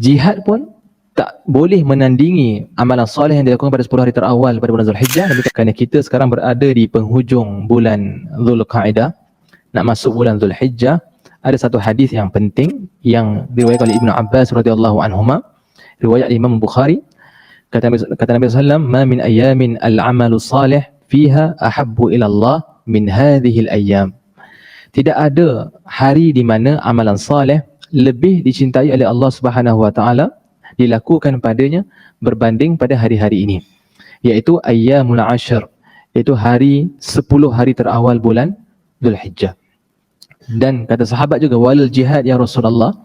jihad pun tak boleh menandingi amalan soleh yang dilakukan pada 10 hari terawal pada bulan Zulhijjah. Kerana kita sekarang berada di penghujung bulan Zulqa'dah nak masuk bulan Zulhijjah ada satu hadis yang penting yang diriwayatkan oleh Ibnu Abbas radhiyallahu anhuma. Riwayat Imam Bukhari. Kata Nabi kata Nabi sallallahu ma min ayamin al-amalu salih fiha ahabbu ila Allah min hadhihi al-ayyam. Tidak ada hari di mana amalan saleh lebih dicintai oleh Allah Subhanahu wa taala dilakukan padanya berbanding pada hari-hari ini iaitu ayyamul ashar iaitu hari 10 hari terawal bulan Zulhijjah dan kata sahabat juga wal jihad ya Rasulullah.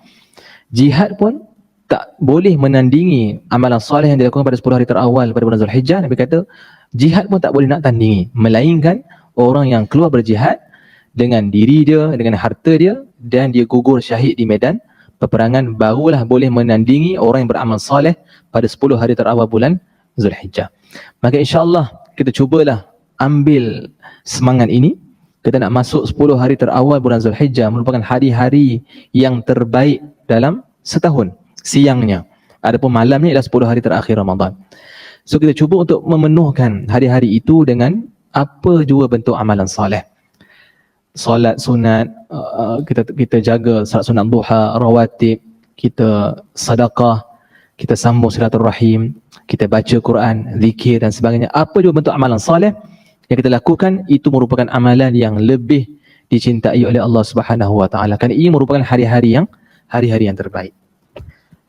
Jihad pun tak boleh menandingi amalan soleh yang dilakukan pada 10 hari terawal pada bulan Zulhijjah Nabi kata jihad pun tak boleh nak tandingi melainkan orang yang keluar berjihad dengan diri dia dengan harta dia dan dia gugur syahid di medan peperangan barulah boleh menandingi orang yang beramal soleh pada 10 hari terawal bulan Zulhijjah. Maka insya-Allah kita cubalah ambil semangat ini. Kita nak masuk 10 hari terawal bulan Zulhijjah merupakan hari-hari yang terbaik dalam setahun siangnya. Adapun malamnya ialah 10 hari terakhir Ramadan. So kita cuba untuk memenuhkan hari-hari itu dengan apa jua bentuk amalan soleh solat sunat uh, kita kita jaga solat sunat duha rawatib kita sedekah kita sambung silaturahim kita baca Quran zikir dan sebagainya. Apa juga bentuk amalan soleh yang kita lakukan itu merupakan amalan yang lebih dicintai oleh Allah Subhanahu wa taala. Kan ini merupakan hari-hari yang hari-hari yang terbaik.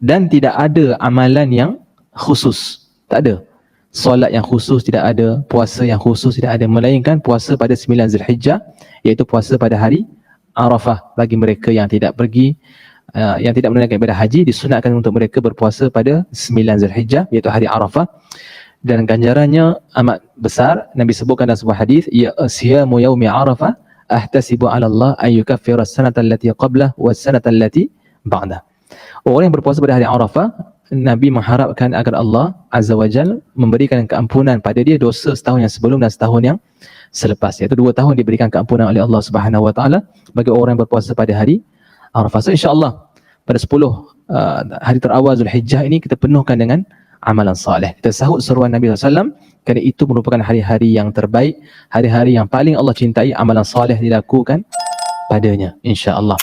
Dan tidak ada amalan yang khusus. Tak ada. Solat yang khusus tidak ada, puasa yang khusus tidak ada. Melainkan puasa pada 9 Zulhijjah iaitu puasa pada hari Arafah bagi mereka yang tidak pergi uh, yang tidak menunaikan ibadah haji disunatkan untuk mereka berpuasa pada 9 Zulhijjah iaitu hari Arafah. Dan ganjarannya amat besar. Nabi sebutkan dalam sebuah hadis ya siyamu yaumi Arafah ahtasibu ala Allah an yukaffira as-sanata allati qablah was sanata allati ba'dah. Orang yang berpuasa pada hari Arafah Nabi mengharapkan agar Allah Azza wa Jal memberikan keampunan pada dia dosa setahun yang sebelum dan setahun yang selepas. Iaitu dua tahun diberikan keampunan oleh Allah Subhanahu wa taala bagi orang yang berpuasa pada hari Arafah. So insya-Allah pada 10 uh, hari terawal Zulhijjah ini kita penuhkan dengan amalan saleh. Kita sahut seruan Nabi SAW kerana itu merupakan hari-hari yang terbaik, hari-hari yang paling Allah cintai amalan saleh dilakukan padanya insya-Allah.